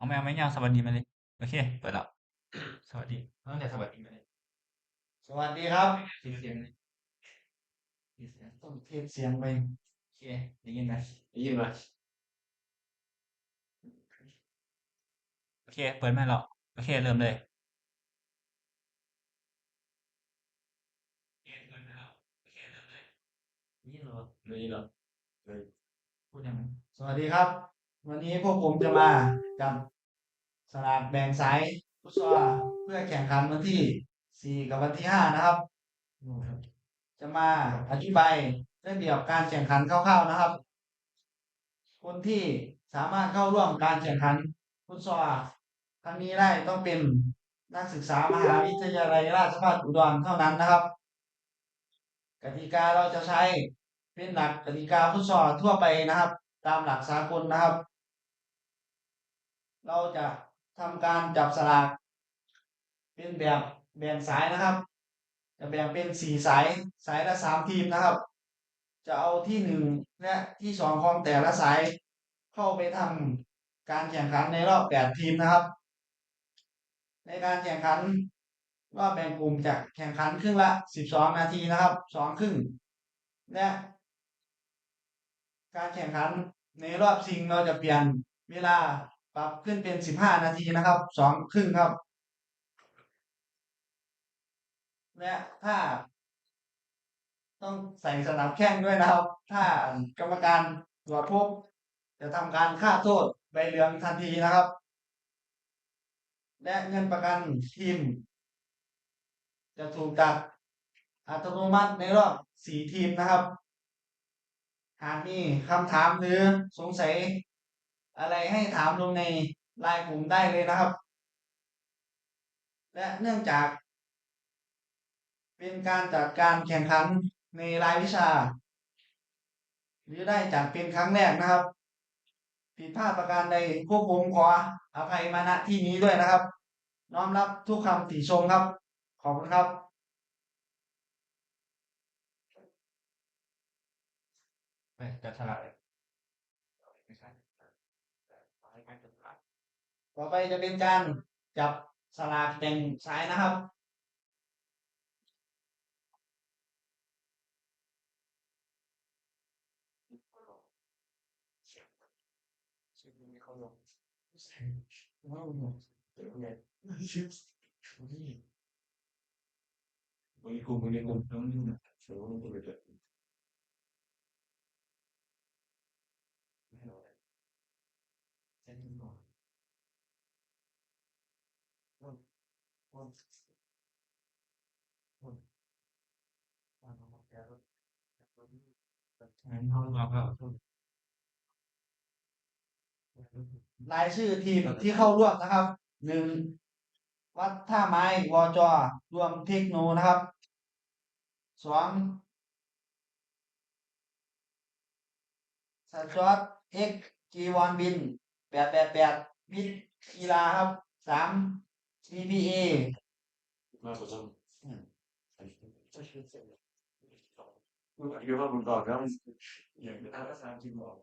เอาไม่เอาไม่เอาสวัสดีมาเลย โอเค เปิดแล้ว สวัสดีตั้งแต่สวัสดีมาเลยสวัสดีครับเสียงเสียงเลยเสียงต้องเทสเสียงไปโอเคได้ยินไหมได้ยินไหมโอเค เปิดไม่หรอกโอเค เริ่มเลยโอเคเปิดไม่หรอกโอเคเริ่มเลยได้ยินเหรอได้ยินเหรอพูดยังไงสวัสดีครับ วันนี้พวกผมจะมาจับสลากแบ่งสายฟุตซอลเพื่อแข่งขันวันที่ 4 กับวันที่ 5 นะครับ จะมาอธิบายระเบียบการแข่งขันคร่าวๆนะครับ คนที่สามารถเข้าร่วมการแข่งขันฟุตซอลครั้งนี้ได้ต้องเป็นนักศึกษามหาวิทยาลัยราชภัฏอุดรเท่านั้นนะครับ กติกาเราจะใช้เป็นหลักกติกาฟุตซอลทั่วไปนะครับ ตามหลักสากลนะครับ เราจะทำการจับสลากเป็นแบบแบ่งสายนะครับ จะแบ่งเป็นสี่สายสายละสามทีมนะครับ จะเอาที่หนึ่งและที่สองของแต่ละสายเข้าไปทำการแข่งขันในรอบแปดทีมนะครับ ในการแข่งขันรอบแบ่งกลุ่มจะแข่งขันครึ่งละสิบสองนาทีนะครับสองครึ่งและการแข่งขันในรอบชิงเราจะเปลี่ยนเวลา ปรับขึ้นเป็นสิบห้านาทีนะครับสองครึ่งครับ และถ้า ต้องใส่สนับแข้งด้วยนะครับ ถ้ากรรมการตรวจพบจะทำการฆ่าโทษใบเหลืองทันทีนะครับ และเงินประกันทีม จะถูกตัดอัตโนมัติในรอบสี่ทีมนะครับ หากมีคำถามหรือสงสัย อะไรให้ถามลงในไลน์กลุ่มได้เลยนะครับ และเนื่องจาก เป็นการจัดการแข่งขันในรายวิชา หรือได้จัดเป็นครั้งแรกนะครับ ผิดพลาดประการใดพวกผมขออภัยมาณที่นี้ด้วยนะครับ น้อมรับทุกคำติชมครับ ขอบคุณครับไปจับฉลากเลยไม่ใช่เอาให้การจับฉลาก ต่อไปจะเป็นการจับสลากแบ่งสายนะครับชื่อนี้เขาลงว้าวเดี๋ยวเนี่ยชื่อนี่มึงนี่กูมึงนี่กู ลงนิ้วนะ เดี๋ยวมึงกูไปเจอ เส้นนิ้วก่อน งั้นห้องเรายชื่อทีมที่เข้าร่วมนะครับหนึ่งวัดท่าไม้วอจรวมเทคโนนะครับสองสจอตเอ็กจีวอนบินแปดแปดแปดวิทย์กีฬาครับสาม CPA มากกว่าซ้ำมึงอายุว่ามึงก่อนแล้วอย่างนี้ถ้าสามทีมบอก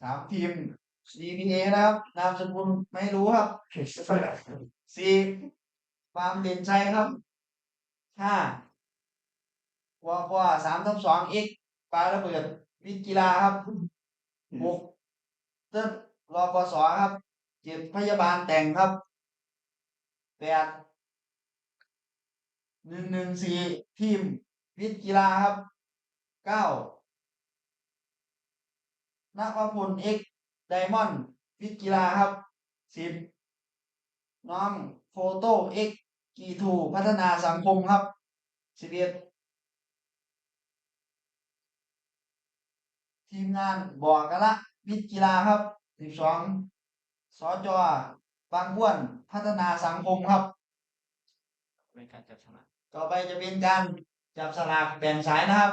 สามทีม CPA นะครับ นามสกุลไม่รู้ครับสี่ความเด่นชัยครับห้าวกสามทับสองเอ็กปลาระเบิดวิทย์กีฬาครับ หกเต้นรอปสครับเจ็ดพยาบาลแต่งครับแปดหนึ่งหนึ่งสี่ทีม วิทย์กีฬาครับเก้านภพลเอ็กไดมอนด์วิทย์กีฬาครับสิบน้องโฟโต้เอ็กกีทูพัฒนาสังคมครับสิบเอ็ด ทีมงานบอกกันละวิทย์กีฬาครับสิบสองสจบางบ้วนพัฒนาสังคมครับเป็นการจับฉลากต่อไปจะเป็นการจับสลากแบ่งสายนะครับ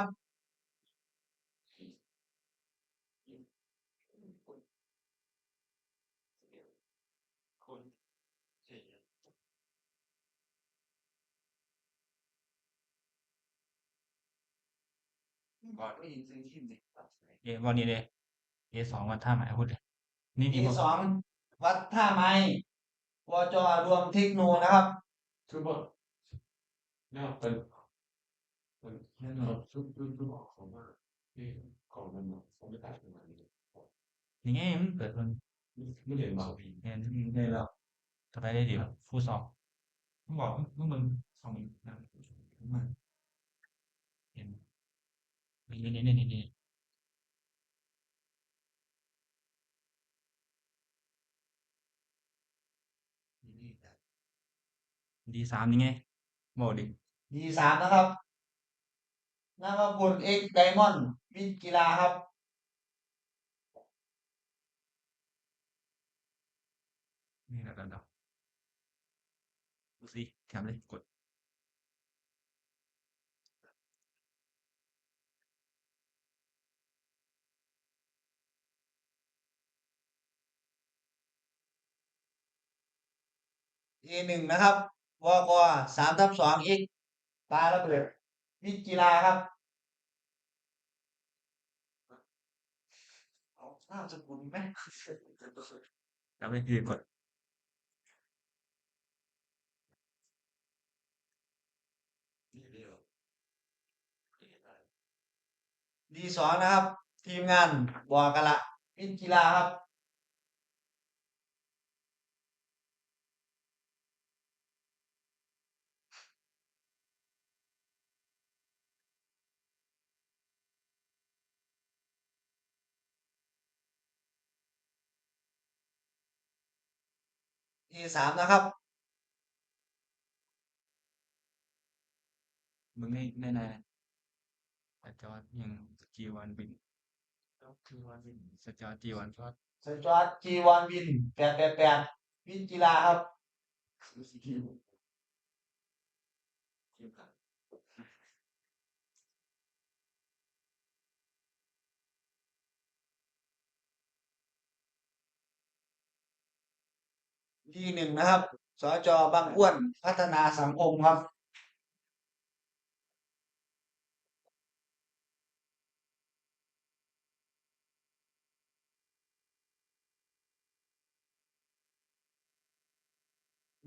คุณสี่ก่อนก็ยิงซื้อทีมดิ เอวันนี้เลยเอสองวันท่าหมายพุทธเลยนี่ทีนี่ผมสองวัดท่าไม้วจรวมเทคโนนะครับชุดบอลเนี่ยเป็นเป็นเนี่ยชุดชุดชุดบอกของว่าที่ของมันผมไม่ตัดมานี่นี่ไงมันเปิดมันไม่เห็นมาเห็นได้แล้วต่อไปได้ดีครับฟูสองมึงบอกมึงมึงสองนะมันเห็นนี่นี่นี่นี่ ดีสามนี่ไงบอกดิดีสามนะครับนามบุญเอกไดมอนด์วิทย์กีฬาครับ นี่แหละกันดอกดูสิแถมเลยกดเอหนึ่งนะครับ วกสามทับสองอีกปลาระเบิดวิทย์กีฬาครับเอาหน้าสกุลไหมแถมเลยคือกดนี่เดียวดีสองนะครับ ทีมงานบัวกะละวิทย์กีฬาครับ สามนะครับ มึงในในในสจอดยังจีวันบินแล้วคือวันนี้สจอจีวันชอดสจวตจีวอนวินแปดแปดแปดวิทย์กีฬาครับ ทีมทีมกันดีหนึ่งนะครับ สจบางอ้วนพัฒนาสังคมครับ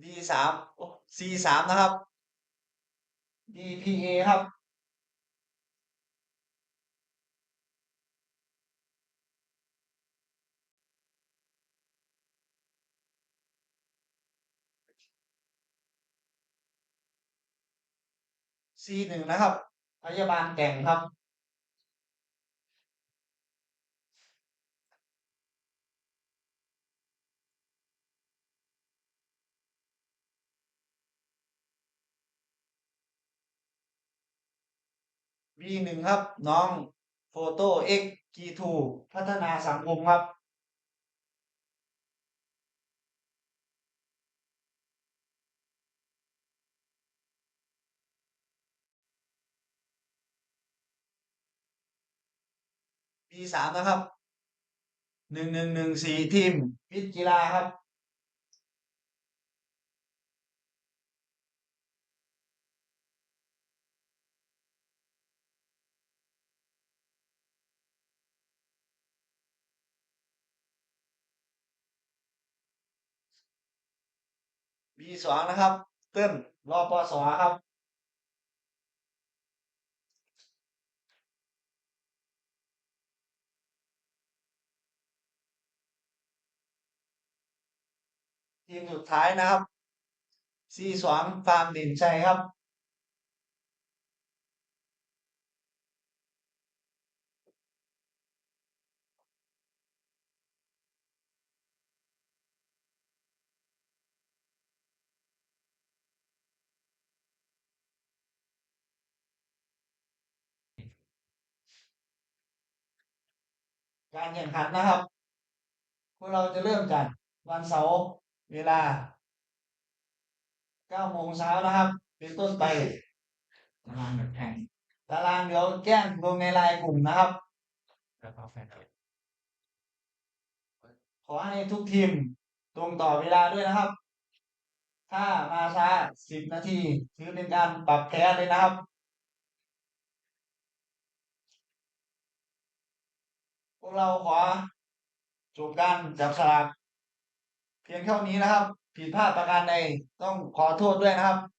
ดีสามซีสามนะครับ DPA ครับ C หนึ่งนะครับ พยาบาลแต่งครับ B หนึ่งครับ น้องโฟโต้ X G2 พัฒนาสังคมครับ B สามนะครับหนึ่งหนึ่งหนึ่งสี่ทีมวิทย์กีฬาครับ B สองนะครับ เติ้ลรอปสครับ ทีมสุดท้ายนะครับ C สองฟาร์มเด่นชัยครับ การแข่งขันนะครับพวกเราจะเริ่มจากวันเสาร์ เวลา9โมงเช้านะครับ เป็นต้นไปตารางแบบแข่งตารางเดี๋ยวแจ้งลงในไลน์กลุ่มนะครับแล้วก็แฟนเพจขอให้ทุกทีมตรงต่อเวลาด้วยนะครับ ถ้ามาช้า10นาทีถือเป็นการปรับแพ้เลยนะครับวกเราขอจบการจับสลาก เพียงเท่านี้นะครับ ผิดพลาดประการใดต้องขอโทษด้วยนะครับ